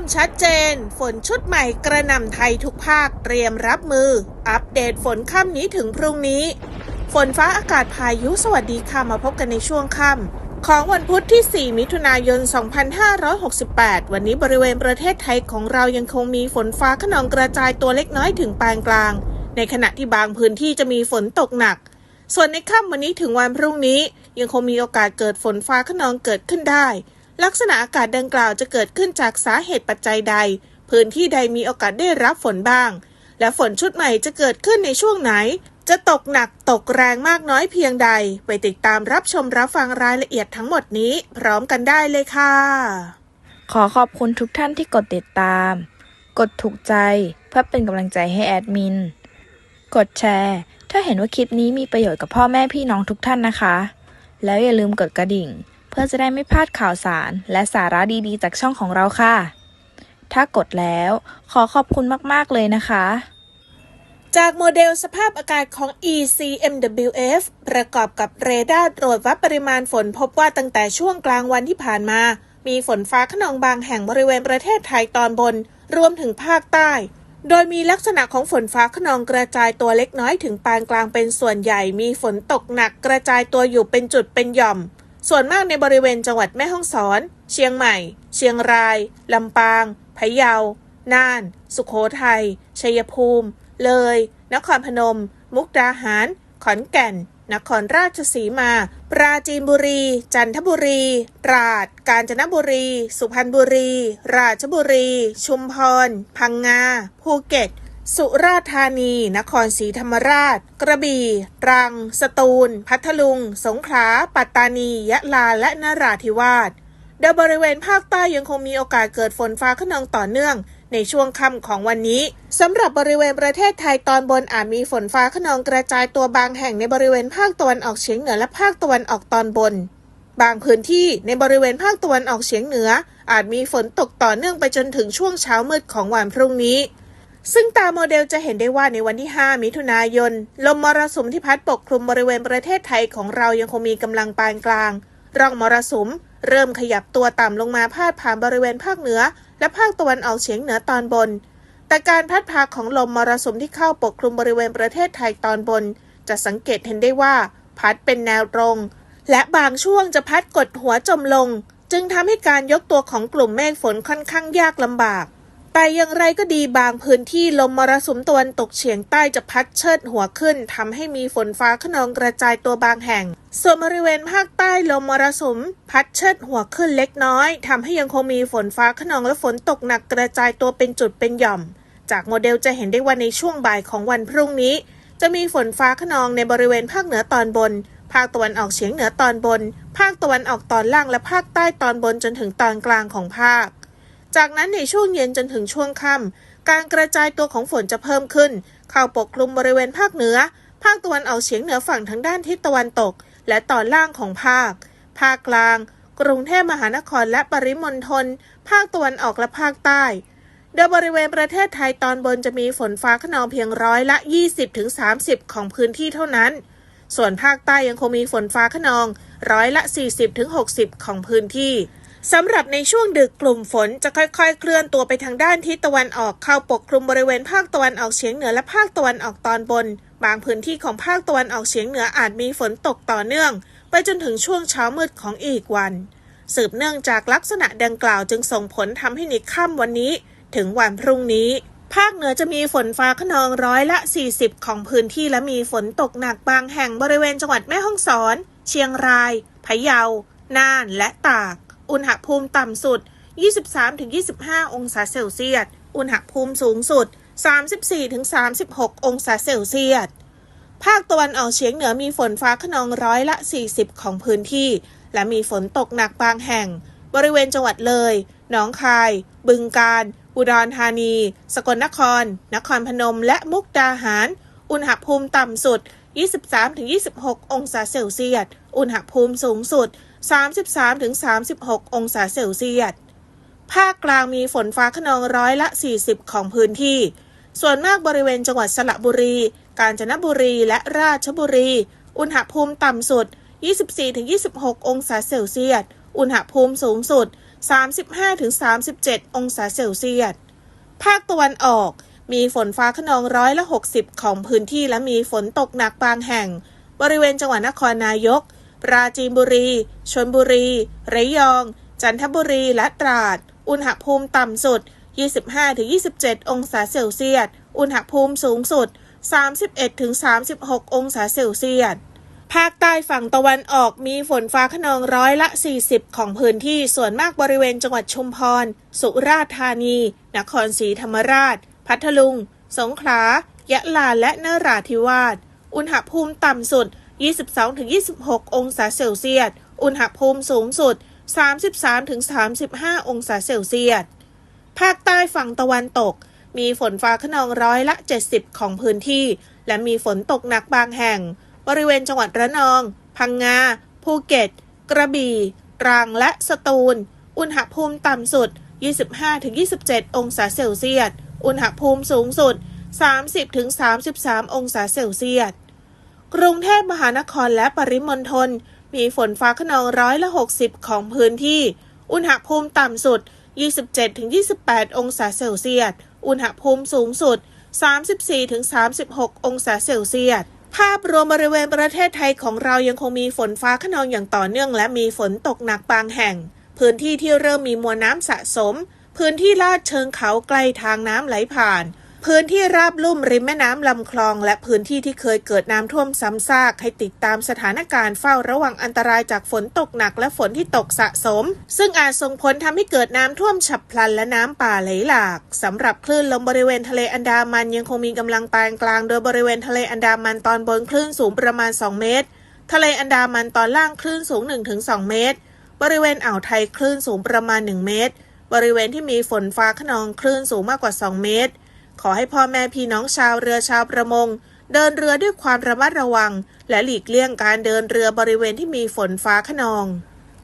มชัดเจน ฝนชุดใหม่กระหน่ำไทยทุกภาคเตรียมรับมือ อัปเดตฝนค่ำนี้ถึงพรุ่งนี้ ฝนฟ้าอากาศพายุสวัสดีค่ะมาพบกันในช่วงค่ำของวันพุธที่ 4 มิถุนายน 2568 วันนี้บริเวณประเทศไทยของเรายังคงมีฝนฟ้าขนองกระจายตัวเล็กน้อยถึงปานกลาง ในขณะที่บางพื้นที่จะมีฝนตกหนัก ส่วนในค่ำวันนี้ถึงวันพรุ่งนี้ ยังคงมีโอกาสเกิดฝนฟ้าขนองเกิดขึ้นได้ ลักษณะอากาศดังกล่าวจะเกิดขึ้นจากสาเหตุปัจจัยใด พื้นที่ใดมีโอกาสได้รับฝนบ้าง และฝนชุดใหม่จะเกิดขึ้นในช่วงไหน จะตกหนักตกแรงมากน้อยเพียงใด ไปติดตามรับชมรับฟังรายละเอียดทั้งหมดนี้ พร้อมกันได้เลยค่ะ ขอขอบคุณทุกท่านที่กดติดตาม กดถูกใจเพื่อเป็นกำลังใจให้แอดมิน กดแชร์ ถ้าเห็นว่าคลิปนี้มีประโยชน์กับพ่อแม่พี่น้องทุกท่านนะคะ แล้วอย่าลืมกดกระดิ่ง เพื่อจะได้ไม่พลาดข่าวสารและสาระดีๆ จากช่องของเราค่ะ ถ้ากดแล้วขอขอบคุณมากๆเลยนะคะ จากโมเดลสภาพอากาศของ ECMWF ประกอบกับเรดาร์ตรวจวัดปริมาณฝนพบว่าตั้งแต่ช่วงกลางวันที่ผ่านมา มีฝนฟ้าขนองบางแห่งบริเวณประเทศไทยตอนบน รวมถึงภาคใต้โดยมีลักษณะของฝนฟ้าขนองกระจายตัวเล็กน้อยถึงปานกลางเป็นส่วนใหญ่ มีฝนตกหนักกระจายตัวอยู่เป็นจุดเป็นหย่อม ส่วนมากในบริเวณจังหวัดแม่ฮ่องสอน เชียงใหม่ เชียงราย ลำปาง พะเยา น่าน สุขโขทัย ชัยภูมิ เลย นครพนม มุกดาหาร ขอนแก่น นครราชสีมา ปราจีนบุรี จันทบุรี ตราด กาญจนบุรี สุพรรณบุรี ราชบุรี ชุมพร พังงา ภูเก็ต สุราษฎร์ธานี นครศรีธรรมราช กระบี่ ตรัง สตูล พัทลุง สงขลา ปัตตานี ยะลา และนราธิวาส โดยบริเวณภาคใต้ยังคงมีโอกาสเกิดฝนฟ้าขนองต่อเนื่อง ในช่วงค่ำของวันนี้ สำหรับบริเวณประเทศไทยตอนบนอาจมีฝนฟ้าขนองกระจายตัวบางแห่งในบริเวณภาคตะวันออกเฉียงเหนือและภาคตะวันออกตอนบน บางพื้นที่ในบริเวณภาคตะวันออกเฉียงเหนือ อาจมีฝนตกต่อเนื่องไปจนถึงช่วงเช้ามืดของวันพรุ่งนี้ ซึ่งตามโมเดลจะเห็นได้ว่าในวันที่ 5 มิถุนายน ลมมรสุมที่พัดปกคลุมบริเวณประเทศไทยของเรายังคงมีกำลังปานกลาง ร่องมรสุม เริ่มขยับตัวต่ำลงมาพาดผ่านบริเวณภาคเหนือ และภาคตะวันออกเฉียงเหนือตอนบน แต่การพัดพาของลมมรสุมที่เข้าปกคลุมบริเวณประเทศไทยตอนบน จะสังเกตเห็นได้ว่า พัดเป็นแนวตรง และบางช่วงจะพัดกดหัวจมลง จึงทำให้การยกตัวของกลุ่มเมฆฝนค่อนข้างยากลำบาก แต่อย่างไรก็ดีบางพื้นที่ลมมรสุมตะวันตกเฉียงใต้จะพัดเชิดหัวขึ้นทำให้มีฝนฟ้าขนองกระจายตัวบางแห่ง ส่วนบริเวณภาคใต้ลมมรสุม พัดเชิดหัวขึ้นเล็กน้อยทำให้ยังคงมีฝนฟ้าขนองและฝนตกหนักกระจายตัวเป็นจุดเป็นหย่อม จากโมเดลจะเห็นได้ว่าในช่วงบ่ายของวันพรุ่งนี้ จะมีฝนฟ้าขนองในบริเวณภาคเหนือตอนบน ภาคตะวันออกเฉียงเหนือตอนบน ภาคตะวันออกตอนล่างและภาคใต้ตอนบนจนถึงตอนกลางของภาค จากนั้นในช่วงเย็นจนถึงช่วงค่ำการกระจายตัวของฝนจะเพิ่มขึ้น เข้าปกคลุมบริเวณภาคเหนือ ภาคตะวันออกเฉียงเหนือฝั่งทางด้านทิศตะวันตก และตอนล่างของภาค ภาคกลาง กรุงเทพมหานครและปริมณฑลภาคตะวันออกและภาคใต้ โดยบริเวณประเทศไทยตอนบนจะมีฝนฟ้าขนองเพียงร้อยละ 20-30 ของพื้นที่เท่านั้น ส่วนภาคใต้ยังคงมีฝนฟ้าขนองร้อยละ 40-60 ของพื้นที่ สำหรับในช่วงดึกกลุ่มฝนจะค่อยๆ เคลื่อนตัวไปทางด้านทิศตะวันออกเข้าปกคลุมบริเวณภาคตะวันออกเฉียงเหนือและภาคตะวันออกตอนบน บางพื้นที่ของภาคตะวันออกเฉียงเหนืออาจมีฝนตกต่อเนื่อง ไปจนถึงช่วงเช้ามืดของอีกวัน สืบเนื่องจากลักษณะดังกล่าวจึงส่งผลทำให้ในค่ำวันนี้ถึงวันพรุ่งนี้ ภาคเหนือจะมีฝนฟ้าขนองร้อยละ 40 ของพื้นที่และมีฝนตกหนักบางแห่งบริเวณจังหวัดแม่ฮ่องสอน เชียงราย พะเยา น่าน และตาก อุณหภูมิต่ำสุด 23-25 องศาเซลเซียส อุณหภูมิสูงสุด 34-36 องศาเซลเซียส ภาคตะวันออกเฉียงเหนือมีฝนฟ้าขนองร้อยละ 40 ของพื้นที่ และมีฝนตกหนักบางแห่ง บริเวณจังหวัดเลย หนองคาย บึงกาฬ อุดรธานี สกลนคร นครพนม และมุกดาหาร อุณหภูมิต่ำสุด 23-26 องศาเซลเซียส อุณหภูมิสูงสุด 33-36 องศาเซลเซียส ภาคกลางมีฝนฟ้าขนองร้อยละ 40 ของพื้นที่ ส่วนมากบริเวณจังหวัดสระบุรี กาญจนบุรีและราชบุรี อุณหภูมิต่ำสุด 24-26 องศาเซลเซียส อุณหภูมิสูงสุด 35-37 องศาเซลเซียส ภาคตะวันออกมีฝนฟ้าขนองร้อยละ 60 ของพื้นที่และมีฝนตกหนักบางแห่ง บริเวณจังหวัดนครนายก ปราจีนบุรี ชนบุรี ระยอง จันทบุรี และตราด อุณหภูมิต่ำสุด 25-27 องศาเซลเซียส อุณหภูมิสูงสุด 31-36 องศาเซลเซียส ภาคใต้ฝั่งตะวันออกมีฝนฟ้าขนองร้อยละ 40 ของพื้นที่ส่วนมากบริเวณจังหวัดชุมพร สุราษฎร์ธานี นครศรีธรรมราช พัทลุง สงขลา ยะลา และนราธิวาส อุณหภูมิต่ำสุด 22-26 องศาเซลเซียส อุณหภูมิสูงสุด 33-35 องศาเซลเซียส ภาคใต้ฝั่งตะวันตก มีฝนฟ้าขนองร้อยละ 70 ของพื้นที่ และมีฝนตกหนักบางแห่ง บริเวณจังหวัดระนอง พังงา ภูเก็ต กระบี่ ตรัง และสตูล อุณหภูมิต่ำสุด 25-27 องศาเซลเซียส อุณหภูมิสูงสุด 30-33 องศาเซลเซียส กรุงเทพมหานครและปริมณฑลมีฝนฟ้าขนองร้อยละ 60 ของพื้นที่ อุณหภูมิต่ำสุด 27-28 องศาเซลเซียส อุณหภูมิสูงสุด 34-36 องศาเซลเซียส ภาพรวมบริเวณประเทศไทยของเรายังคงมีฝนฟ้าขนองอย่างต่อเนื่อง และมีฝนตกหนักบางแห่ง พื้นที่ที่เริ่มมีมวลน้ำสะสม พื้นที่ลาดเชิงเขาใกล้ทางน้ำไหลผ่าน พื้นที่ราบลุ่มริมแม่น้ำลำคลอง และพื้นที่ที่เคยเกิดน้ำท่วมซ้ำซากให้ติดตามสถานการณ์เฝ้าระวังอันตรายจากฝนตกหนักและฝนที่ตกสะสม ซึ่งอาจส่งผลทำให้เกิดน้ำท่วมฉับพลันและน้ำป่าไหลหลากสำหรับคลื่นลมบริเวณทะเลอันดามันยังคงมีกำลังปานกลาง โดยบริเวณทะเลอันดามันตอนบนคลื่นสูงประมาณ 2 เมตร ทะเลอันดามันตอนล่างคลื่นสูง 1-2 เมตร บริเวณอ่าวไทยคลื่นสูงประมาณ 1 เมตร บริเวณที่มีฝนฟ้าขนองคลื่นสูงมากกว่า 2 เมตร ขอให้พ่อแม่พี่น้องชาวเรือชาวประมง เดินเรือด้วยความระมัดระวัง และหลีกเลี่ยงการเดินเรือบริเวณที่มีฝนฟ้าขนอง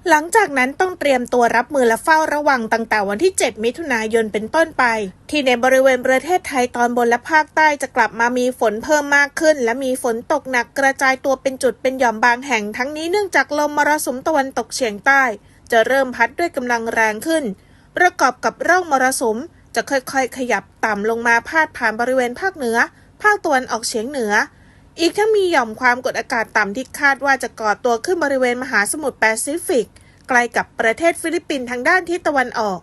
หลังจากนั้นต้องเตรียมตัวรับมือและเฝ้าระวังตั้งแต่วันที่ 7 มิถุนายนเป็นต้นไป ที่ในบริเวณประเทศไทยตอนบนและภาคใต้จะกลับมามีฝนเพิ่มมากขึ้น และมีฝนตกหนักกระจายตัวเป็นจุดเป็นหย่อมบางแห่งทั้งนี้เนื่องจากลมมรสุมตะวันตกเฉียงใต้ จะเริ่มพัดด้วยกำลังแรงขึ้น ประกอบกับร่องมรสุม จะค่อยๆ ขยับต่ำลงมาพาดผ่านบริเวณภาคเหนือ ภาคตะวันออกเฉียงเหนือ อีกทั้งมีหย่อมความกดอากาศต่ำที่คาดว่าจะก่อตัวขึ้นบริเวณมหาสมุทรแปซิฟิก ใกล้กับประเทศฟิลิปปินส์ทางด้านทิศตะวันออก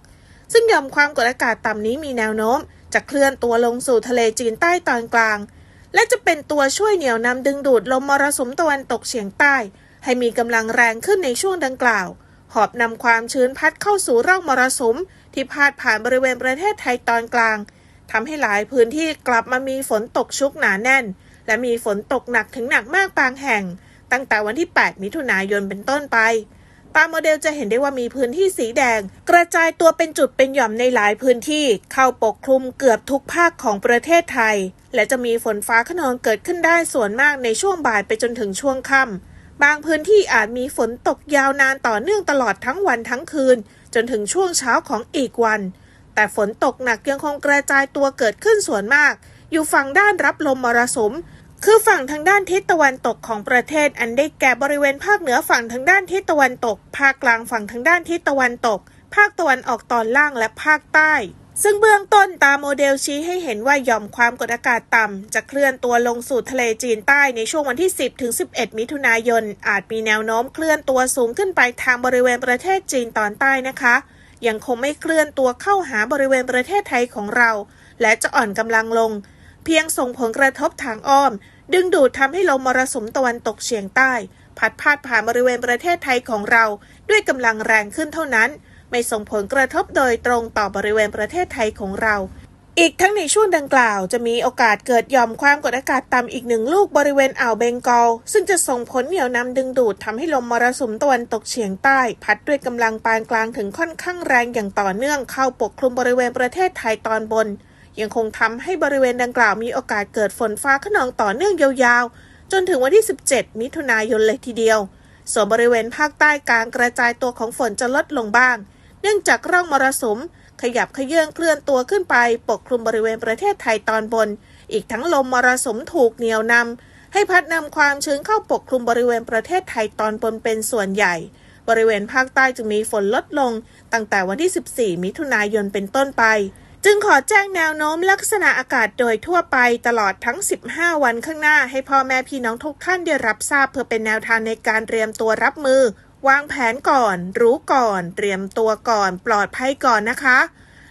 ซึ่งหย่อมความกดอากาศต่ำนี้มีแนวโน้ม จะเคลื่อนตัวลงสู่ทะเลจีนใต้ตอนกลาง และจะเป็นตัวช่วยเหนี่ยวนำดึงดูดลมมรสุมตะวันตกเฉียงใต้ ให้มีกำลังแรงขึ้นในช่วงดังกล่าว หอบนำความชื้นพัดเข้าสู่ร่องมรสุม ที่พาดผ่านบริเวณประเทศไทยตอนกลางทำให้หลายพื้นที่กลับมามีฝนตกชุกหนาแน่น และมีฝนตกหนักถึงหนักมากบางแห่ง ตั้งแต่วันที่ 8 มิถุนายนเป็นต้นไป ตามโมเดลจะเห็นได้ว่ามีพื้นที่สีแดง กระจายตัวเป็นจุดเป็นหย่อมในหลายพื้นที่เข้าปกคลุมเกือบทุกภาคของประเทศไทย และจะมีฝนฟ้าขนองเกิดขึ้นได้ส่วนมากในช่วงบ่ายไปจนถึงช่วงค่ำ บางพื้นที่อาจมีฝนตกยาวนานต่อเนื่องตลอดทั้งวันทั้งคืน จนถึงช่วงเช้าของอีกวัน แต่ฝนตกหนักยังคงกระจายตัวเกิดขึ้นส่วนมาก อยู่ฝั่งด้านรับลมมรสุม คือฝั่งทางด้านทิศตะวันตกของประเทศอันได้แก่บริเวณภาคเหนือฝั่งทางด้านทิศตะวันตก ภาคกลางฝั่งทางด้านทิศตะวันตก ภาคตะวันออกตอนล่างและภาคใต้ ซึ่งเบื้องต้นตามโมเดลชี้ให้เห็นว่าหย่อมความกดอากาศต่ำ จะเคลื่อนตัวลงสู่ทะเลจีนใต้ในช่วงวันที่ 10 ถึง 11 มิถุนายน อาจมีแนวโน้มเคลื่อนตัวสูงขึ้นไปทางบริเวณประเทศจีนตอนใต้นะคะ ยังคงไม่เคลื่อนตัวเข้าหาบริเวณประเทศไทยของเรา และจะอ่อนกำลังลง เพียงส่งผลกระทบทางอ้อม ดึงดูดทำให้ลมมรสุมตะวันตกเฉียงใต้ พัดพาดผ่านบริเวณประเทศไทยของเรา ด้วยกำลังแรงขึ้นเท่านั้น ไม่ส่งผลกระทบโดยตรงต่อบริเวณประเทศไทยของเรา อีกทั้งในช่วงดังกล่าว จะมีโอกาสเกิดย่อมความกดอากาศต่ำอีกหนึ่งลูกบริเวณอ่าวเบงกอล ซึ่งจะส่งผลเหนี่ยวนำดึงดูดทำให้ลมมรสุมตะวันตกเฉียงใต้ พัดด้วยกำลังปานกลางถึงค่อนข้างแรงอย่างต่อเนื่องเข้าปกคลุมบริเวณประเทศไทยตอนบน ยังคงทำให้บริเวณดังกล่าวมีโอกาสเกิดฝนฟ้าขนองต่อเนื่องยาวๆ จนถึงวันที่ 17 มิถุนายนเลยทีเดียวส่วนบริเวณภาคใต้กลางกระจายตัวของฝนจะลดลงบ้าง เนื่องจากร่องมรสุม ขยับขยื่นเคลื่อนตัวขึ้นไป ปกคลุมบริเวณประเทศไทยตอนบน อีกทั้งลมมรสุมถูกเหนี่ยวนำให้พัดนำความชื้นเข้าปกคลุมบริเวณประเทศไทยตอนบนเป็นส่วนใหญ่ บริเวณภาคใต้จึงมีฝนลดลง ตั้งแต่วันที่ 14 มิถุนายนเป็นต้นไป จึงขอแจ้งแนวโน้มลักษณะอากาศโดยทั่วไปตลอดทั้ง 15 วันข้างหน้าให้พ่อแม่พี่น้องทุกท่านได้รับทราบเพื่อเป็นแนวทางในการเตรียมตัวรับมือ วางแผนก่อน รู้ก่อน เตรียมตัวก่อน ปลอดภัยก่อนนะคะ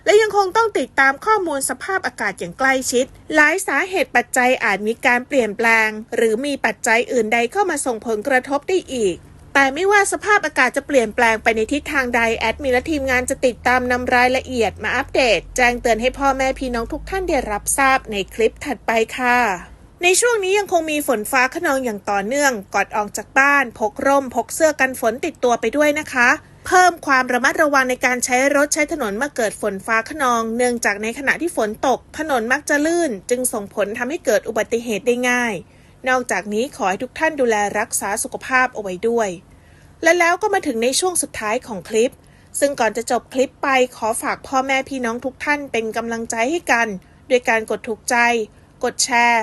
และยังคงต้องติดตามข้อมูลสภาพอากาศอย่างใกล้ชิด หลายสาเหตุปัจจัยอาจมีการเปลี่ยนแปลง หรือมีปัจจัยอื่นใดเข้ามาส่งผลกระทบได้อีกแต่ไม่ว่าสภาพอากาศจะเปลี่ยนแปลงไปในทิศทางใด แอดมินและทีมงานจะติดตามนำรายละเอียดมาอัปเดต แจ้งเตือนให้พ่อแม่พี่น้องทุกท่านได้รับทราบในคลิปถัดไปค่ะ ในช่วงนี้ยังคงมีฝนฟ้าขนองอย่างต่อเนื่องก่อนออกจากบ้าน พกร่ม พกเสื้อกันฝนติดตัวไปด้วยนะคะ เพิ่มความระมัดระวังในการใช้รถใช้ถนนเมื่อเกิดฝนฟ้าขนอง เนื่องจากในขณะที่ฝนตก ถนนมักจะลื่น จึงส่งผลทำให้เกิดอุบัติเหตุได้ง่าย นอกจากนี้ขอให้ทุกท่านดูแลรักษาสุขภาพเอาไว้ด้วย และแล้วก็มาถึงในช่วงสุดท้ายของคลิป ซึ่งก่อนจะจบคลิปไปขอฝากพ่อแม่พี่น้องทุกท่านเป็นกำลังใจให้กัน ด้วยการกดถูกใจ กดแชร์